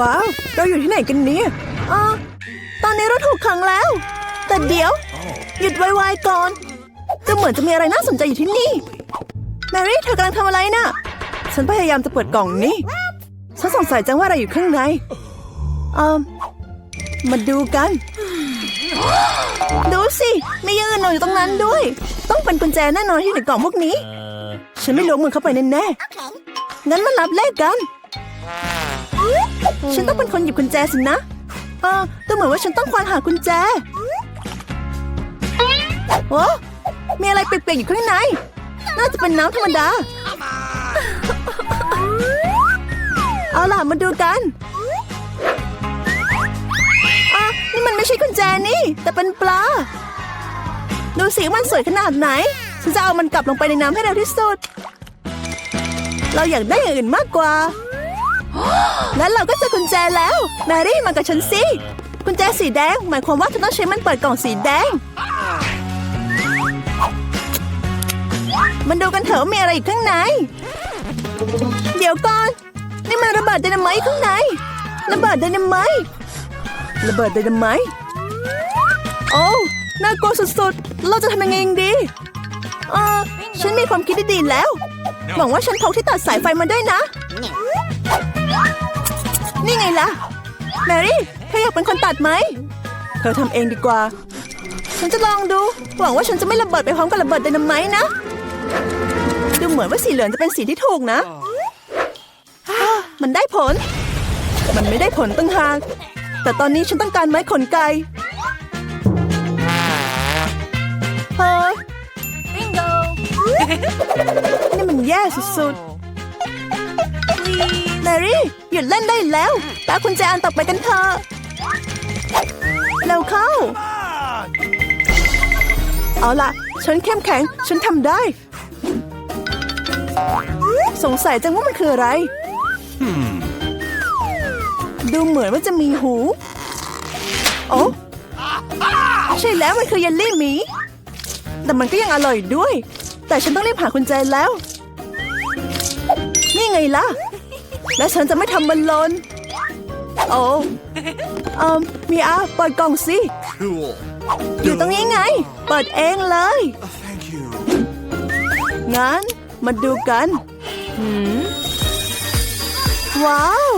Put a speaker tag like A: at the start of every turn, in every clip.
A: ว้าว เราอยู่ที่ไหนกันเนี่ยอ๋อตอนนี้เราถูกขังแล้ว แต่เดี๋ยว หยุดไวๆก่อนจะเหมือนจะมีอะไรน่าสนใจอยู่ที่นี่ แมรี่เธอกำลังทำอะไรน่ะ ฉันพยายามจะเปิดกล่องนี่ฉันสงสัยจังว่าอะไรอยู่ข้างในเออมาดูกัน ดูสิ มีอยังอื่นอยู่ตรงนั้นด้วย ต้องเป็นกุญแจแน่นอนที่อยู่ในกล่องพวกนี้ ฉันไม่ลงมือเข้าไปแน่ๆงั้นมารับเลขกัน ฉันต้องเป็นคนหยิบกุญแจสินะ เออแต่เหมือนว่าฉันต้องควานหากุญแจโอ้มีอะไรเปียกๆอยู่ข้างใน น่าจะเป็นน้ำธรรมดา เอาล่ะ มาดูกันอะนี่มันไม่ใช่กุญแจนี่ แต่เป็นปลา ดูสิมันสวยขนาดไหน ฉันจะเอามันกลับลงไปในน้ำให้เร็วที่สุด เราอยากได้อย่างอื่นมากกว่า แล้วเราก็เจอกุญแจแล้ว แมรี่มากับฉันสิ กุญแจสีแดง หมายความว่าเธอต้องใช้มันเปิดกล่องสีแดง มันดูกันเถอะมีอะไรอยู่ข้างใน เดี๋ยวก่อน นี่มันระเบิดไดนาไมต์ข้างใน ระเบิดไดนาไมต์ระเบิดไดนาไมต์โอ้น่ากลัวสุดๆ เราจะทำยังไงดีเออฉันมีความคิดที่ดีแล้ว หวังว่าฉันพกที่ตัดสายไฟมาด้วยนะ นี่ไงล่ะ แมรี่เธออยากเป็นคนตัดไหม เธอทำเองดีกว่า ฉันจะลองดู หวังว่าฉันจะไม่ระเบิดไปพร้อมกับระเบิดไดนาไมต์นะ ดูเหมือนว่าสีเหลืองจะเป็นสีที่ถูกนะ มันได้ผล มันไม่ได้ผลตั้งหาก แต่ตอนนี้ฉันต้องการไม้ขนไก่เฮ้ย
B: Bingo!
A: นี่มันแย่สุดๆแมรี่หยุดเล่นได้แล้วตาคุณแจอันต่อไปกันเถอะเร็วเข้า เอาล่ะ ฉันเข้มแข็ง ฉันทำได้ สงสัยจังว่ามันคืออะไร ดูเหมือนว่าจะมีหู โอ้ใช่แล้วมันคือเยลลี่หมี แต่มันก็ยังอร่อยด้วย แต่ฉันต้องรีบหากุญแจแล้ว นี่ไงล่ะ และฉันจะไม่ทำมันหลนโอ้เอ่อมีอาเปิดกล่องสิ
C: Cool.
A: อยู่ตรงนี้ไง เปิดเองเลย
C: Thank you.
A: งั้นมาดูกันว้าว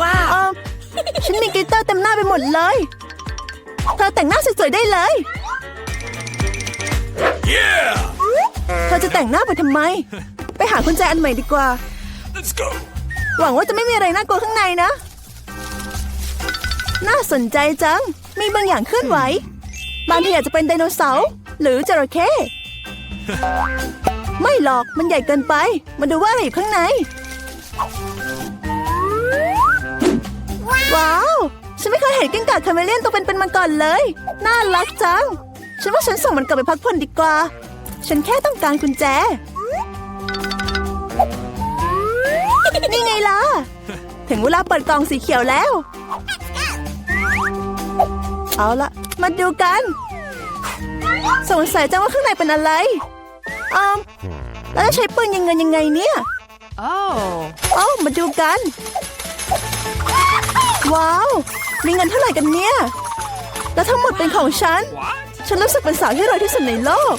B: Wow!
A: เออฉันมีกลิตเตอร์เต็มหน้าไปหมดเลย เธอแต่งหน้าสวยๆได้เลย
C: Yeah!
A: เธอจะแต่งหน้าไปทำไม ไปหากุญแจอันใหม่ดีกว่า
C: Let's go.
A: หวังว่าจะไม่มีอะไรน่ากลัวข้างในนะ น่าสนใจจัง มีบางอย่างเคลื่อนไหว บางทีอาจจะเป็นไดโนเสาร์หรือจระเข้ ไม่หรอกมันใหญ่เกินไป มาดูว่าอะไรอยู่ข้างใน ว้าว ฉันไม่เคยเห็นกิ้งก่าคาเมเลียนตัวเป็นๆมาก่อนเลย น่ารักจัง ฉันว่าฉันส่งมันกลับไปพักผ่อนดีกว่า ฉันแค่ต้องการกุญแจ นี่ไงล่ะ ถึงเวลาเปิดกล่องสีเขียวแล้ว เอาละมาดูกัน สงสัยจังว่าข้างในเป็นอะไรออมแล้วจะใช้ปืนยิงเงินยังไงเนี่ย
B: Oh!
A: เอ้ามาดูกัน ว้าว มีเงินเท่าไหร่กันเนี่ย แล้วทั้งหมดเป็นของฉัน ฉันรู้สึกเป็นสาวที่รวยที่สุดในโลก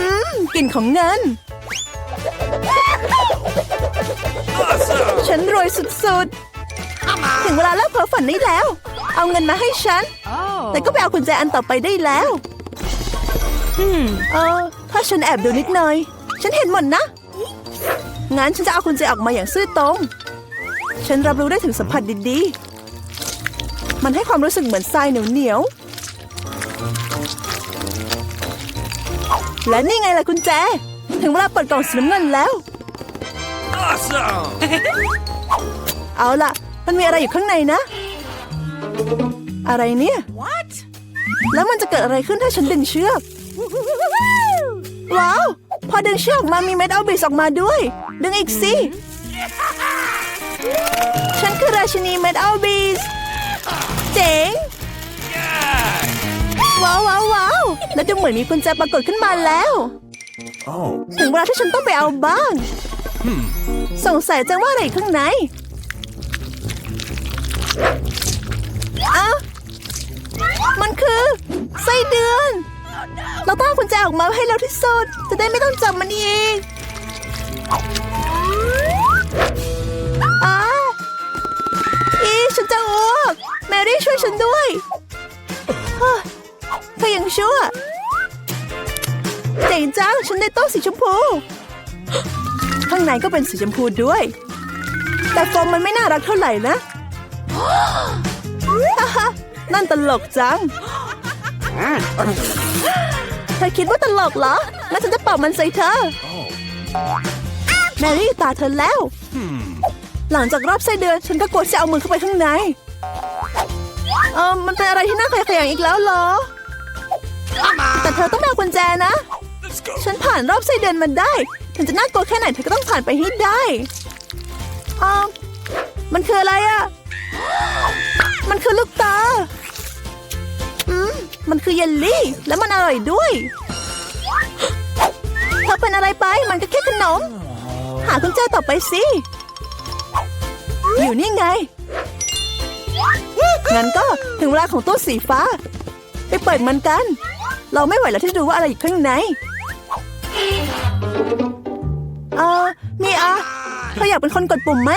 A: อืมกลิ่นของเงิน
C: Awesome.
A: ฉันรวยสุดๆ ถึงเวลาเลิกเพ้อฝันได้แล้ว เอาเงินมาให้ฉัน
B: Oh!
A: แต่ก็ไปเอากุญแจอันต่อไปได้แล้ว
B: Hmm.
A: เออ ถ้าฉันแอบดูนิดหน่อย ฉันเห็นหมดนะ งั้นฉันจะเอากุญแจออกมาอย่างซื่อตรง ฉันรับรู้ได้ถึงสัมผัสดีๆ มันให้ความรู้สึกเหมือนทรายเหนียวๆและนี่ไงล่ะกุญแจ ถึงเวลาเปิดกล่องสีน้ำเงินแล้ว
C: Awesome.
A: เอาล่ะ มันมีอะไรอยู่ข้างในนะ อะไรเนี่ย
B: What?
A: แล้วมันจะเกิดอะไรขึ้นถ้าฉันดึงเชือก ว้าว พอดึงเชือกออกมามีเม็ดเอาบิสออกมาด้วย ดึงอีกสิ ฉันคือราชินีเม็ดเอาบิส เจ๋ง ว้าวว้าวว้าวแล้วดูเหมือนมีกุญแจปรากฏขึ้นมาแล้ว
C: Oh.
A: ถึงเวลาที่ฉันต้องไปเอาบ้าง สงสัยจังว่าอะไรอยู่ข้างในอะมันคือไส้เดือน เราต้องเอากุญแจออกมาให้เร็วที่สุด จะได้ไม่ต้องจับมันอีกอาอีฉันจะอ้วกแมรี่ช่วยฉันด้วยเฮ้ยเธอยังชั่วเจ๋งจังฉันได้โต๊ะสีชมพู ข้างในก็เป็นสีชมพูด้วย แต่โฟมมันไม่น่ารักเท่าไหร่นะฮ่าฮ่านั่นตลกจัง เธอคิดว่าตลกเหรอ แล้วฉันจะเป่ามันใส่เธอ แมรี่ตาเธอแล้ว หลังจากรอบไส้เดือนฉันก็กดจะเอามือเข้าไปข้างใน เออมันเป็นอะไรที่น่าขยะแขยงอีกแล้วเหรอ แต่เธอต้องเอากุญแจนะ ฉันผ่านรอบไส้เดือนมันได้ ถึงจะน่ากลัวแค่ไหนเธอก็ต้องผ่านไปให้ได้ออมมันคืออะไรอะมันคือลูกตา อืม มันคือเยลลี่ แล้วมันอร่อยด้วย เธอเป็นอะไรไป มันก็แค่ขนม หากุญแจต่อไปสิ อยู่นี่ไง งั้นก็ถึงเวลาของตู้สีฟ้า ไปเปิดมันกัน เราไม่ไหวแล้วที่จะดูว่าอะไรอยู่ข้างในเออมีอาเธออยากเป็นคนกดปุ่มไหม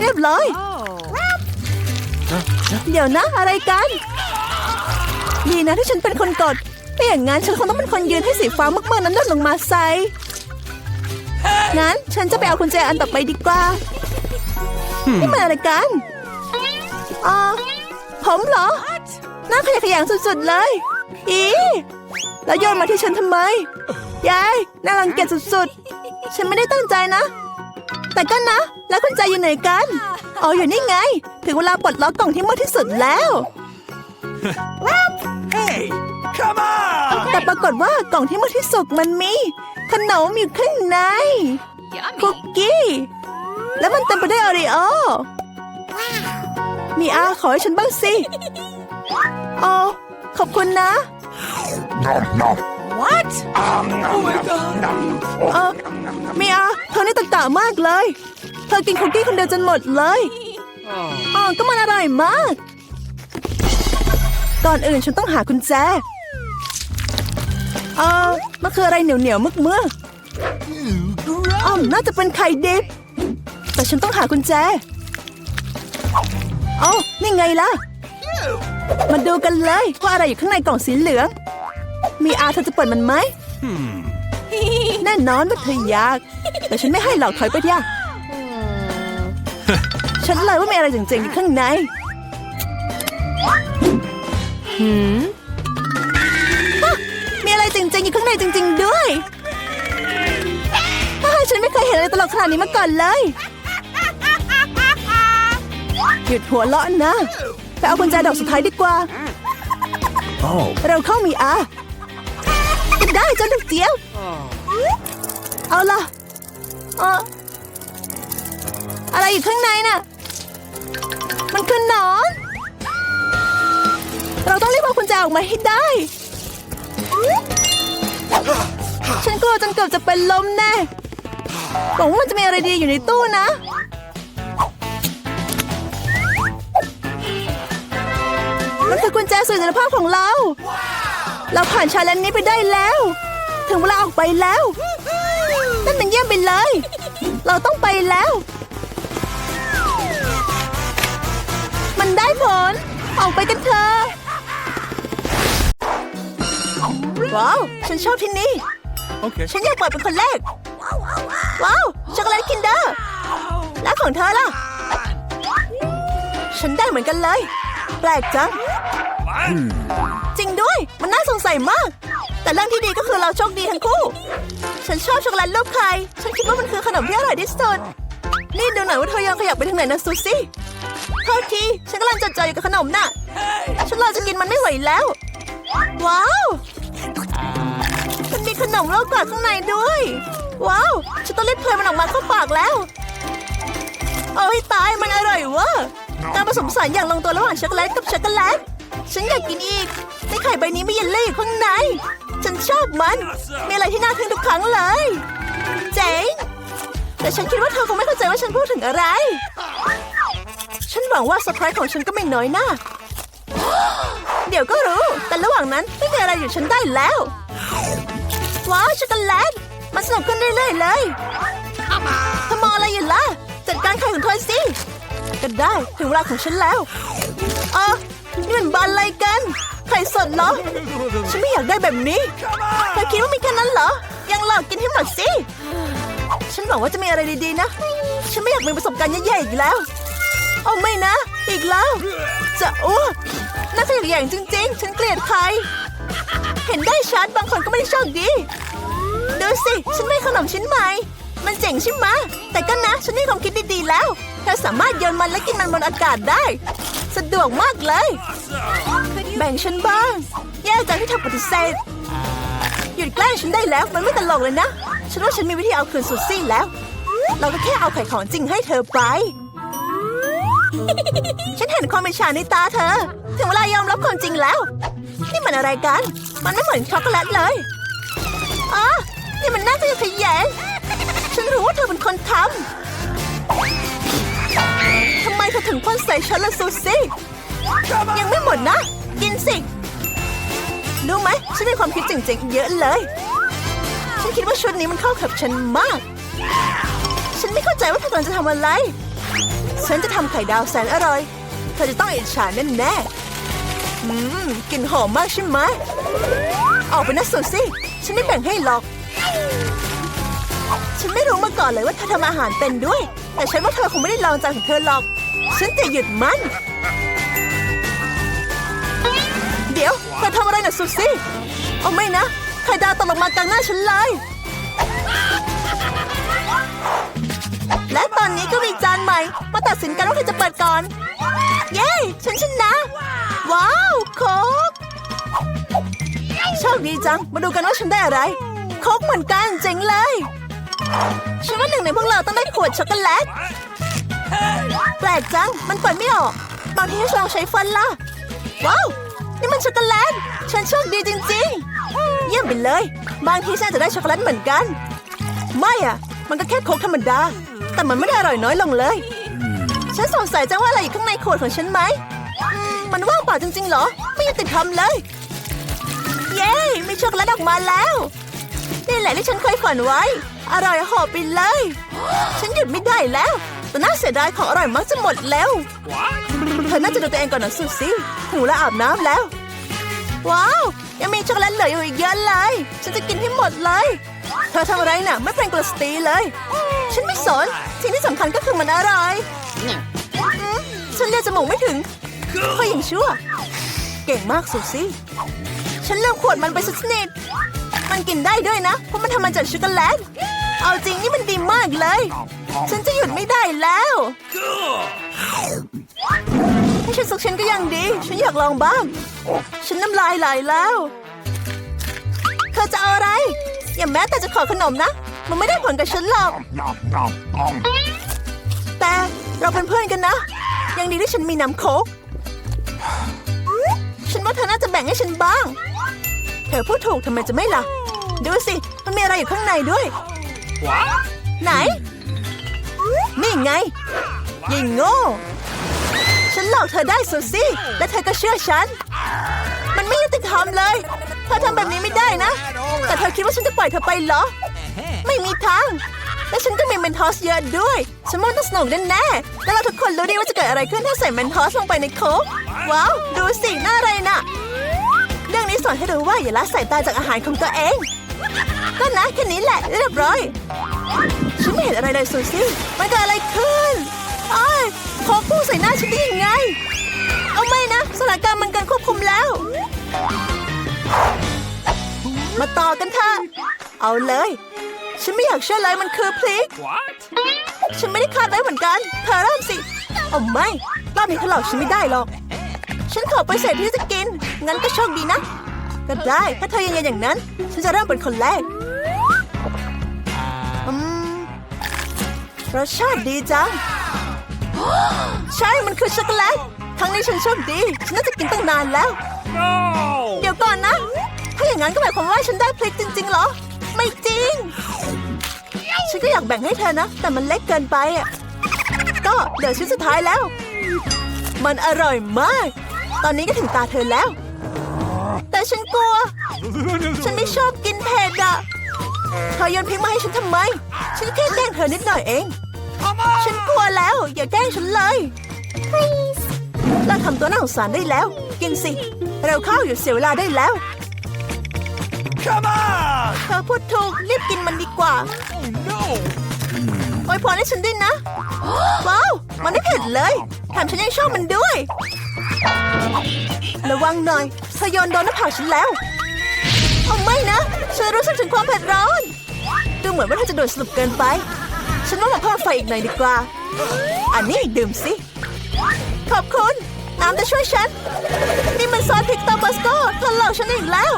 A: เรียบร้อย เดี๋ยวนะอะไรกัน ดีนะที่ฉันเป็นคนกดไม่อย่างนั้นฉันคงต้องเป็นคนยืนให้สีฟ้ามืดๆนั้นหล่นลงมาใส่งั้นฉันจะไปเอากุญแจอันต่อไปดีกว่า นี่มันอะไรกัน อ๋อผมเหรอน่าขยะแขยงสุดๆเลย อีแล้วโยนมาที่ฉันทำไม ยาย น่ารังเกียจสุดๆ ฉันไม่ได้ตั้งใจนะ แต่ก็นะ แล้วกุญแจอยู่ไหนกัน อ๋ออยู่นี่ไง ถึงเวลาปลดล็อกกล่องที่มืดที่สุดแล้ว
C: Hey, come on!
A: แต่ปรากฏว่ากล่องที่มืดที่สุดมันมี ขนมอยู่ข้างในคุก
B: Yummy.
A: กี้ แล้วมันเต็มไปด้วยโอรีโอ มีอาขอให้ฉันบ้างสิอ๋อขอบคุณนะ
B: What?
C: Oh my god!
A: เออมีอาเธอนี่ตะกะมากเลย เธอกินคุกกี้คนเดียวจนหมดเลยอ๋อก็มันอร่อยมาก ก่อนอื่นฉันต้องหากุญแจเออมันคืออะไรเหนียวเหนียวๆมึกเมื่อกๆอ๋อน่าจะเป็นไข่ดิบแต่ฉันต้องหากุญแจ เอ๋อนี่ไงล่ะ มาดูกันเลยว่าอะไรอยู่ข้างในกล่องสีเหลือง มีอาเธอจะเปิดมันไหม แน่นอนว่าเธออยาก แต่ฉันไม่ให้หรอกถอยไปเถอะฉันเลยว่ามีอะไรเจ๋งๆอยู่ข้างใน
B: Hmm.
A: มีอะไรเจ๋งๆอยู่ข้างในจริง ๆ ด้วยอ้าวฉันไม่เคยเห็นอะไรตลกขนาดนี้มาก่อนเลย หยุดหัวเราะนะไปเอากุญแจดอกสุดท้ายดีกว่า
C: Oh.
A: เราเข้ามีอาได้เจ้าลูกเจี๊ยบเอาล่ะเอออะไรอยู่ข้างในน่ะ มันคือหนอน เราต้องรีบเอากุญแจออกมาให้ได้ ฉันกลัวจนเกือบจะเป็นลมแน่หวังว่ามันจะมีอะไรดีอยู่ในตู้นะ คือกุญแจสู่อิสรภาพของเรา เราผ่านชาเลนจ์นี้ไปได้แล้ว ถึงเวลาออกไปแล้วนั่นมันเยี่ยมไปเลย เราต้องไปแล้ว มันได้ผล ออกไปกันเถอะว้าว ฉันชอบที่นี่
C: Okay.
A: ฉันอยากเปิดเป็นคนแรก ว้าว ช็อกโกแลตคินเดอร์ แล้วของเธอล่ะ ฉันได้เหมือนกันเลยแปลกจังจริงด้วย มันน่าสงสัยมาก แต่เรื่องที่ดีก็คือเราโชคดีทั้งคู่ ฉันชอบช็อกโกแลตรูปไข่ฉันคิดว่ามันคือขนมที่อร่อยที่สุด นี่ดูหน่อยว่าเธอยังขยับไปทางไหนนะซูซี่โทษทีฉันกำลังจดจ่ออยู่กับขนมน่ะ ฉันรอจะกินมันไม่ไหวแล้ว ว้าว มันมีขนมโลกกว่าข้างในด้วย ว้าว ฉันต้องรีบเทมันออกมาเข้าปากแล้ว โอ้ยตายมันอร่อยเวะ การผสมผสานอย่างลงตัวระหว่างช็อกโกแลตกับช็อกโกแลต ฉันอยากกินอีกในไข่ใบนี้มีเยลลี่อยู่ข้างในเฉันชอบมัน มีอะไรที่น่าทึ่งทุกครั้งเลย เจ๋ง แต่ฉันคิดว่าเธอคงไม่เข้าใจว่าฉันพูดถึงอะไร ฉันหวังว่าเซอร์ไพรส์ของฉันก็ไม่น้อยหน้า เดี๋ยวก็รู้ แต่ระหว่างนั้นไม่มีอะไรอยู่ฉันได้แล้ว ว้าวช็อกโกแลต มันสนุกขึ้นเรื่อยๆเลยเธอมองอะไรอยู่ล่ะ จัดการไข่ของเธอสิ ก็ได้ ถึงเวลาของฉันแล้วเออนี่มันบานอะไรกัน ไข่สดเหรอ ฉันไม่อยากได้แบบนี้เธอคิดว่ามีแค่นั้นเหรอ ยังหลอกกินให้หมดสิ ฉันหวังว่าจะมีอะไรดีๆนะ ฉันไม่อยากมีประสบการณ์แย่ๆอีกแล้วเอาไม่นะ อีกแล้ว จะอ้วกน่าขยะแขยงจริง ๆ ฉันเกลียดใคร เห็นได้ชัดบางคนก็ไม่ได้โชคดี ดูสิ ฉันได้ขนมชิ้นใหม่ มันเจ๋งใช่ไหมแต่ก็นะ ฉันมีความคิดดีๆแล้ว เธอสามารถโยนมันและกินมันบนอากาศได้ สะดวกมากเลย แบ่งฉันบ้าง แย่จังที่เธอปฏิเสธหยุดแกล้งฉันได้แล้วมันไม่ตลกเลยนะ ฉันว่าฉันมีวิธีเอาคืนสุดซี่แล้ว เราก็แค่เอาไข่ของจริงให้เธอไป ฉันเห็นความเป็นชาในตาเธอ ถึงเวลายอมรับความจริงแล้ว นี่มันอะไรกัน มันไม่เหมือนช็อกโกแลตเลยอ๋อนี่มันน่าจะขยงฉันรู้ว่าเธอเป็นคนทำ ธอถึงพ่นใส่ฉันละซูซี่ ยังไม่หมดนะ กินสิ รู้ไหม ฉันมีความคิดเจ๋งๆ เยอะเลย ฉันคิดว่าชุดนี้มันเข้ากับฉันมาก ฉันไม่เข้าใจว่าเธอกำลังจะทำอะไร ฉันจะทำไข่ดาวแสนอร่อย เธอจะต้องอิจฉาแน่แน่ๆอืมกลิ่นหอมมากใช่ไหมออกไปนะซูซี่ ฉันไม่แบ่งให้หรอก ฉันไม่รู้มาก่อนเลยว่าเธอทำอาหารเป็นด้วย แต่ฉันว่าเธอคงไม่ได้ลองจานของเธอหรอก ฉันจะหยุดมันเดี๋ยวเธอทำอะไรน่ะซูซี่เอาไม่นะไข่ดาวตกลงมากลางหน้าฉันเลย และตอนนี้ก็มีจานใหม่ มาตัดสินกันว่าใครจะเปิดก่อน เย้ ฉันชนะ ว้าวโค้กโชคดีจัง มาดูกันว่าฉันได้อะไรโค้กเหมือนกันเจ๋งเลย ฉันว่าหนึ่งในพวกเราต้องได้ขวดช็อกโกแลต แปลกจัง มันเปิดไม่ออกบางทีให้ลองใช้ฟันล่ะ ว้าว นี่มันช็อกโกแลต ฉันโชคดีจริงๆ เยี่ยมไปเลย บางทีฉันจะได้ช็อกโกแลตเหมือนกัน ไม่อะมันก็แค่โค้กธรรมดา แต่มันไม่ได้อร่อยน้อยลงเลย ฉันสงสัยจังว่าอะไรอยู่ข้างในขวดของฉันไหม มันว่างเปล่าจริงๆเหรอ ไม่ยุติธรรมเลย เย้ มีช็อกโกแลตออกมาแล้ว นี่แหละที่ฉันเคยฝันไว้ อร่อยหอไปเลย ฉันหยุดไม่ได้แล้วแต่น่าเสียดายของอร่อยมักจะหมดแล้วเธอน่าจะดูตัวเองก่อนนะซูซี่ถึงเวลาอาบน้ำแล้ว ว้าว ยังมีช็อกโกแลตเหลืออยู่อีกเยอะเลย ฉันจะกินให้หมดเลย เธอทำอะไรน่ะ ไม่เป็นกลสตีเลย ฉันไม่สนสิ่งที่สำคัญก็คือมันอร่อยฉันเรียจมูกไม่ถึงค่อยยังชั่ว เก่งมากซูซี่ฉันเลือกขวดมันไปสักนิดมันกินได้ด้วยนะ เพราะมันทำมาจากช็อกโกแลต เอาจริงนี่มันดีมากเลย ฉันจะหยุดไม่ได้แล้ว ให้ฉันสักชิ้นก็ยังดี ฉันอยากลองบ้าง ฉันน้ำลายไหลแล้ว เธอจะเอาอะไร อย่าแม้แต่จะขอขนมนะ มันไม่ได้ผลกับฉันหรอก แต่เราเป็นเพื่อนกันนะ ยังดีที่ฉันมีน้ำโคกฉันว่าเธอน่าจะแบ่งให้ฉันบ้าง เธอพูดถูกทำไมจะไม่ล่ะ ดูสิ มันมีอะไรอยู่ข้างในด้วย ไหน นี่ไง ยิงโง่ ฉันหลอกเธอได้ซูซี่ และเธอก็เชื่อฉัน มันไม่ยุติธรรมเลย เธอทำแบบนี้ไม่ได้นะ แต่เธอคิดว่าฉันจะปล่อยเธอไปเหรอ ไม่มีทาง และฉันก็มีเมนทอสเยอะด้วย ฉันว่าต้องสนุกแน่ๆแล้วเราทุกคนรู้ดีว่าจะเกิดอะไรขึ้นถ้าใส่เมนทอสลงไปในโค้กว้าว ดูสิน่าอะไรน่ะเรื่องนี้สอนให้รู้ว่าอย่าละสายตาจากอาหารของตัวเอง ก็นะแค่นี้แหละเรียบร้อย ฉันไม่เห็นอะไรเลยซูซี่มันเกิดอะไรขึ้นอ้ายโคกพุ่งใส่หน้าฉันได้ยังไง เอาไม่นะสถานการณ์มันเกินควบคุมแล้ว มาต่อกันเถอะเอาเลย ฉันไม่อยากเชื่อเลยมันคือพริก
C: What?
A: ฉันไม่ได้คาดไว้เหมือนกันเธอเริ่มสิเอาไม่รอบนี้เธอหลอกฉันไม่ได้หรอก ฉันขอไปเศษที่จะกิน งั้นก็โชคดีนะ ก็ได้ ถ้าเธอยังไงอย่างนั้น ฉันจะเริ่มเป็นคนแรก รสชาติดีจัง ใช่ มันคือช็อกโกแลต ครั้งนี้ฉันโชคดี ฉันน่าจะกินตั้งนานแล้ว
C: No!
A: เดี๋ยวก่อนนะ ถ้าอย่างนั้นก็หมายความว่าฉันได้พลิกจริงๆเหรอ ไม่จริง ฉันก็อยากแบ่งให้เธอนะ แต่มันเล็กเกินไปอะ ก็เดี๋ยวชิ้นสุดท้ายแล้ว มันอร่อยมาก ตอนนี้ก็ถึงตาเธอแล้ว แต่ฉันกลัว ฉันไม่ชอบกินเผ็ดอะเธอโยนพริกมาให้ฉันทำไม ฉันแค่แกล้งเธอนิดหน่อยเอง ฉันกลัวแล้ว อย่าแกล้งฉันเลย please เลิกทำตัวน่าสงสารได้แล้ว กินสิ เร็วเข้าอยู่เสียเวลาได้แล้ว
C: Come on!
A: เธอพูดถูกรีบกินมันดีกว่า
C: Oh no!
A: โอยพรให้ฉันด้วยนะ ว้าว มันไม่เผ็ดเลยแถมฉันยังชอบมันด้วย ระวังหน่อยเธอโยนโดนหน้าผากฉันแล้วเอาไม่นะ ฉันรู้สึกถึงความเผ็ดร้อน ดูเหมือนว่าเธอจะโดนสรุปเกินไป ฉันว่ามาเพิ่มไฟอีกหน่อยดีกว่า อันนี้ดื่มสิ ขอบคุณ น้ำจะช่วยฉัน นี่มันซอสพริกตาบัสโก้เธอหลอกฉันอีกแล้ว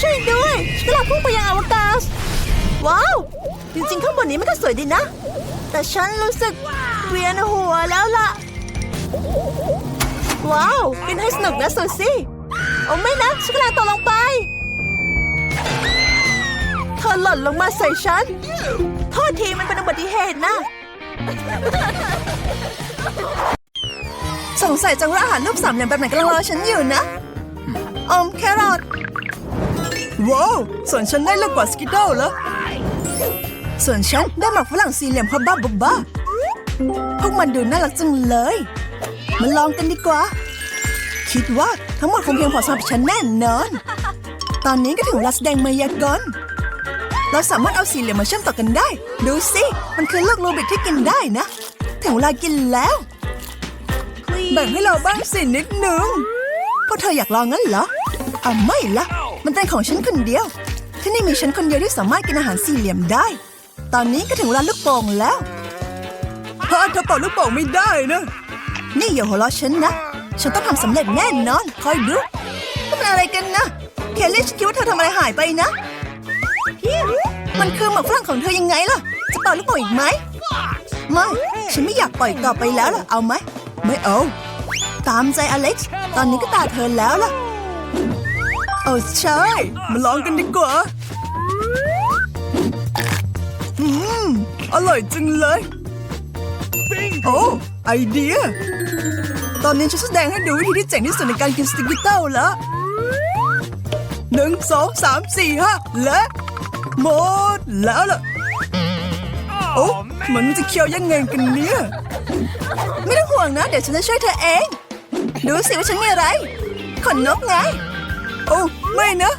A: ช่วยด้วยฉันกำลังพุ่งไปยังอวกาศ ว้าว จริงๆข้างบนนี้มันก็สวยดีนะ แต่ฉันรู้สึกเวียนหัวแล้วล่ะ ว้าวกินให้สนุกนะซูซี่ โอ้ไม่นะฉันกำลังตกลงไป เธอหล่นลงมาใส่ฉัน โทษทีมันเป็นอุบัติเหตุนะ สงสัยจังว่าอาหารรูปสามเหลี่ยมแบบไหนกำลังรอฉันอยู่นะ อมแครอท ว้าวส่วนฉันได้ล็กกว่าสกิดเดิลแล้ว ส่วนฉันได้หมักฝรั่งสี่เหลี่ยมพับบ้าบบบ้าพวกมันดูน่ารักจังเลย มาลองกันดีกว่า คิดว่าทั้งหมดคงเพียงพอสำหรับฉันแน่นอน ตอนนี้ก็ถึงเวลาแสดงมายากล เราสามารถเอาสีเหลี่ยมมาเชื่อมต่อกันได้ ดูสิ มันคือลูกรูบิกที่กินได้นะ ถึงเวลากินแล้ว แบ่งให้เราบ้างสินิดหนึ่งพวกเธออยากลองงั้นเหรออะไม่ละมันเป็นของฉันคนเดียว ที่นี่มีฉันคนเดียวที่สามารถกินอาหารสี่เหลี่ยมได้ ตอนนี้ก็ถึงเวลาลูกโป่งแล้วเฮ้เธอเป่าลูกโป่งไม่ได้นะ นี่อย่าหัวเราะฉันนะ ฉันต้องทำสำเร็จแน่นอน คอยดูนี่มันอะไรกันนะ เคลลี่ฉันคิดว่าเธอทำอะไรหายไปนะ มันคือหมากฝรั่งของเธอยังไงล่ะ จะเป่าลูกโป่งอีกไหมไม่ฉันไม่อยากปล่อยต่อไปแล้วล่ะ เอาไหม ไม่เอา ตามใจอเล็กซ์ ตอนนี้ก็ตาเธอแล้วล่ะ โอ้ใช่ มาลองกันดีกว่า อืม อร่อยจังเลย โอ้ไอเดีย ตอนนี้ฉันแสดงให้ดูวิธีที่เจ๋งที่สุดในการกินสติกเกิลเต้าแล้วหนึ่งสองสามสี่ห้าและ หมดแล้วล่ะโอ้
C: Oh
A: มันจะเคี้ยวยังไงกันเนี่ยไม่ต้องห่วงนะ เดี๋ยวฉันจะช่วยเธอเอง ดูสิว่าฉันมีอะไรขนนกไง โอ้ไม่นะ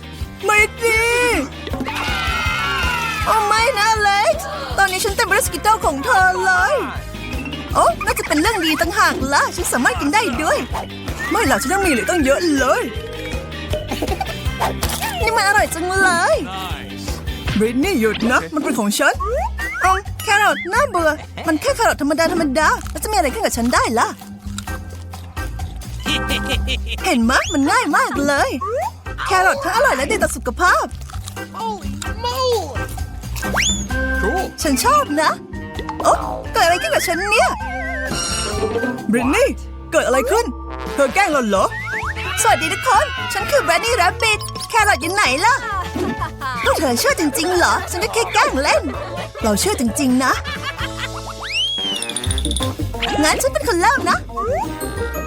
A: ไม่ดีโอ้ไม่นะอเล็กซ์ตอนนี้ฉันเต็มไปด้วยสกิตเตอร์ของเธอเลย โอ้น่าจะเป็นเรื่องดีตั้งหากละฉันสามารถกินได้ด้วย ไม่หรอกฉันต้องมีเหลือตั้งเยอะเลย นี่มันอร่อยจังเลย
C: Nice.
A: บริตนี่หยุดนะ มันเป็นของฉันเอาแครอทน่าเบื่อ มันแค่แครอทธรรมดาธรรมดา แล้วจะมีอะไรขึ้นกับฉันได้ล่ะ เห็นไหมยมันง่ายมากเลย แครอททั้งอร่อยและดีต่อสุขภาพ
C: Cool.
A: ฉันชอบนะ โอ้เกิดอะไรขึ้นกับฉันเนี่ยบริตนี่ เกิดอะไรขึ้น เธอแกล้งเราเหรอ สวัสดีทุกคน ฉันคือแบรนนี่แรบบิทแครอทอยู่ไหนล่ะ พวกเธอเชื่อจริง ๆ เหรอ ฉันก็แค่แกล้งเล่น เราเชื่อจริง ๆ นะ งั้นฉันเป็นคนเริ่มนะ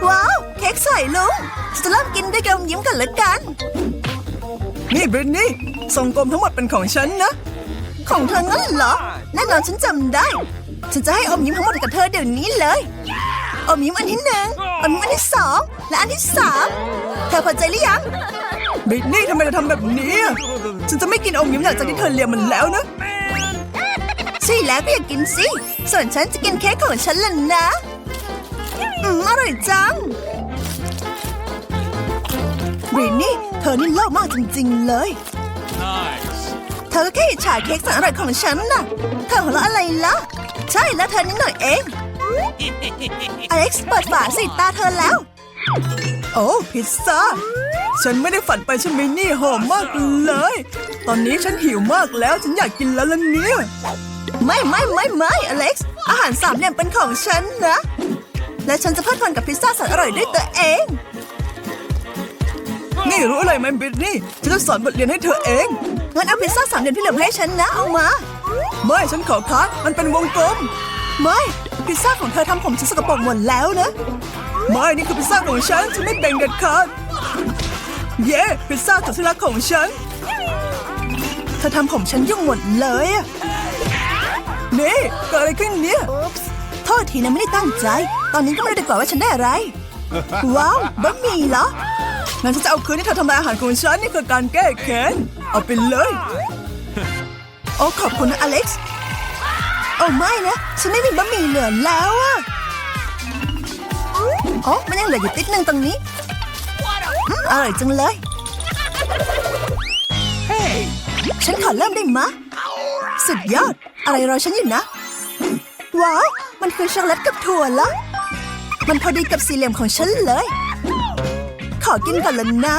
A: ว้าว เค้กใส่ลุงฉันจะเริ่มกินด้วยการอมยิ้มกันละกัน นี่บริตนี่ทรงกลมทั้งหมดเป็นของฉันนะ ของเธองั้นเหรอ แน่นอนฉันจำได้ ฉันจะให้อมยิ้มทั้งหมดกับเธอเดี๋ยวนี้เลย อมยิ้มอันที่หนึ่งอมยิ้มอันที่สองและอันที่สามเธอพอใจหรือยัง บริตนี่ทำไมเธอทำแบบนี้อะฉันจะไม่กินอมยิ้มหลังจากที่เธอเลียมมันแล้วนะ ใช่แล้วก็อยากกินสิ ส่วนฉันจะกินเค้กของฉันล่ะนะ อืมอร่อยจังบริตนี่เธอนี่โลภมากจริง ๆ เลย
C: Nice.
A: เธอก็แค่อิจฉาเค้กแสนอร่อยของฉันน่ะ เธอหัวเราะอะไรล่ะ ใช่แล้วเธอนิดหน่อยเองอเล็กซ์เปิดฝาสิตาเธอแล้ว โอ้พิซซ่า ฉันไม่ได้ฝันไปใช่ไหมนี่หอมมากเลย ตอนนี้ฉันหิวมากแล้วฉันอยากกินแล้วล่ะเนี่ย ไม่ไม่ไม่ไม่อเล็กซ์ อาหารสามเหลี่ยมเป็นของฉันนะ และฉันจะเพลิดเพลินกับพิซซ่าแสนอร่อยด้วยตัวเอง นี่รู้อะไรไหมบริตนี่ ฉันจะสอนบทเรียนให้เธอเอง งั้นเอาพิซซ่าสามเหลี่ยมที่เหลือมาให้ฉันนะ เอามา ไม่ฉันขอคัดมันเป็นวงกลม ไม่พิซซ่าของเธอทำผมฉันสกปรกหมดแล้วนะ ไม่นี่คือพิซซ่าของฉันฉันไม่แบ่งเด็ดขาด เย้พิซซ่าสุดที่รักของฉันเธอทำผมฉันยุ่งหมดเลยอะนี่เกิดอะไรขึ้นเนี่ยโทษทีนะไม่ได้ตั้งใจ ตอนนี้ก็ไม่รู้ดีกว่าว่าฉันได้อะไร ว้าวบะหมี่เหรองั้นฉันจะเอาคืนที่เธอทำลายอาหารของฉันนี่คือการแก้แค้นเอาไปเลยโอ้ขอบคุณนะอเล็กซ์โอ้ไม่นะฉันไม่มีบะหมี่เหลือแล้วอะโอ้มันยังเหลืออยู่ติดหนึ่งตรงนี้ อืมอร่อยจังเลยฉันขอเริ่มได้มะ สุดยอด อะไรรอฉันอยู่นะ ว้าว มันคือช็อกโกแลตกับถั่วเหรอมันพอดีกับสี่เหลี่ยมของฉันเลย ขอกินก่อนเลยนะ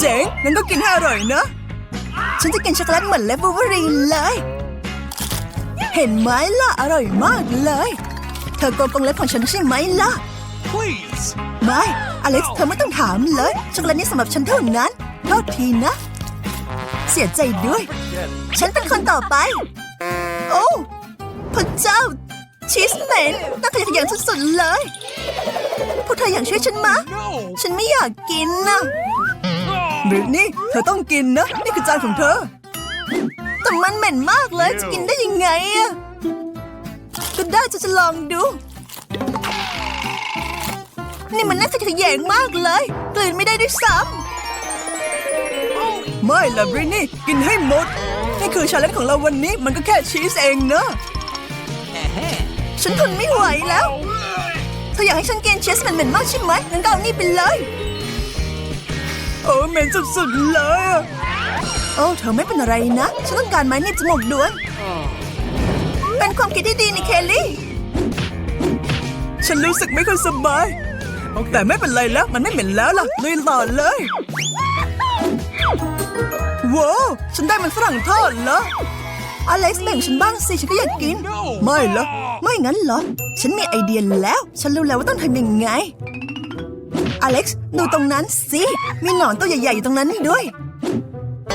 A: เจ๋งงั้นก็กินให้อร่อยนะ ฉันจะกินช็อกโกแลตเหมือนเลฟเวอรีนเลย เห็นไหมล่ะ อร่อยมากเลย เธอโกงกงเล็บของฉันใช่ไหมล่ะ
C: Please.
A: ไม่ อเล็กซ์เธอไม่ต้องถามเลย ช็อกโกแลตนี่สำหรับฉันเท่านั้น โทษทีนะ เสียใจด้วย ฉันเป็นคนต่อไป โอ้พระเจ้า ชีสเหม็นน่าขยะแขยงสุดๆเลยพวกเธออยากช่วยฉันมา
C: No.
A: ฉันไม่อยากกินนะบริตนี่ เธอต้องกินนะ นี่คือจานของเธอ แต่มันเหม็นมากเลย จะกินได้ยังไงอะก็ได้จะจะลองดู นี่มันน่าจะขยงมากเลย กลืนไม่ได้ด้วยซ้ำไม่ละบริตนี่ กินให้หมด นี่คือชาเลนจ์ของเราวันนี้ มันก็แค่ชีสเองเนอะฉันทนไม่ไหวแล้วเธออยากให้ฉันกินชีสเหม็นๆมากใช่ไหมงั้นก็เอานี่ไปเลยโอ้เหม็นสุดๆเลยอะโอ้เธอไม่เป็นอะไรนะ ฉันต้องการไม้หนีบจมูกด่วนเป็นความคิดที่ดีนี่เคลลี่ ฉันรู้สึกไม่ค่อยสบาย แต่ไม่เป็นไรแล้วมันไม่เหม็นแล้วล่ะลุยต่อเลยว้าวฉันได้มันฝรั่งทอดเหรออเล็กซ์แบ่งฉันบ้างสิฉันก็อยากกิน ไม่เหรอไม่งั้นเหรอ ฉันมีไอเดียแล้ว ฉันรู้แล้วว่าต้องทำยังไง อเล็กซ์ดูตรงนั้นสิมีหนอนตัวใหญ่ๆอยู่ตรงนั้นด้วย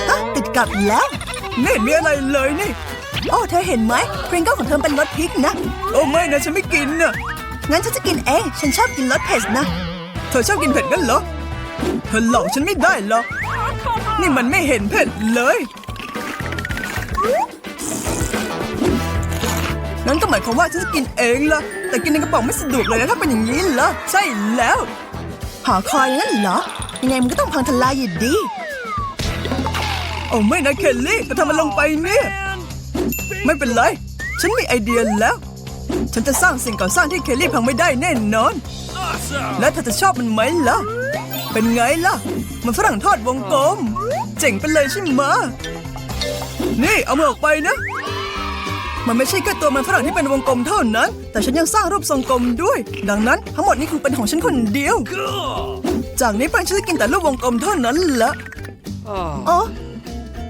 A: อะติดกับแล้วไม่เห็นมีอะไรเลยนี่โอ้เธอเห็นไหมพริงเกิลของเธอเป็นรสพริกนะ โอ้ไม่นะฉันไม่กินนะ งั้นฉันจะกินเอง ฉันชอบกินรสเผ็ดนะ เธอชอบกินเผ็ดกันเหรอ เธอหลอกฉันไม่ได้หรอก นี่มันไม่เห็นเผ็ดเลย งั้นก็หมายความว่าฉันจะกินเองละแต่กินในกระป๋องไม่สะดวกเลยนะถ้าเป็นอย่างนี้เหรอ ใช่แล้วหาคอยงั้นเหรอ ยังไงมันก็ต้องพังทลายอยู่ดี โอ้ไม่นะเคลลี่เธอทำมันลงไปเนี่ย ไม่เป็นไร ฉันมีไอเดียแล้ว ฉันจะสร้างสิ่งก่อสร้างที่เคลลี่พังไม่ได้แน่นอน
C: Awesome.
A: และเธอจะชอบมันไหมล่ะ เป็นไงล่ะ มันฝรั่งทอดวงกลม เจ๋งไปเลยใช่ไหมะนี่เอามือออกไปนะ มันไม่ใช่แค่ตัวมันฝรั่งที่เป็นวงกลมเท่านั้น แต่ฉันยังสร้างรูปทรงกลมด้วย ดังนั้นทั้งหมดนี้คงเป็นของฉันคนเดียว จากนี้ไปฉันจะกินแต่รูปวงกลมเท่านั้นแหละอ๋อ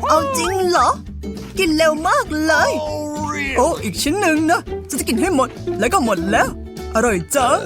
A: เอาจริงเหรอ กินเร็วมากเลย
C: Oh, real.
A: โอ้อีกชิ้นหนึ่งนะจะจะกินให้หมดแล้วก็หมดแล้ว อร่อยจัง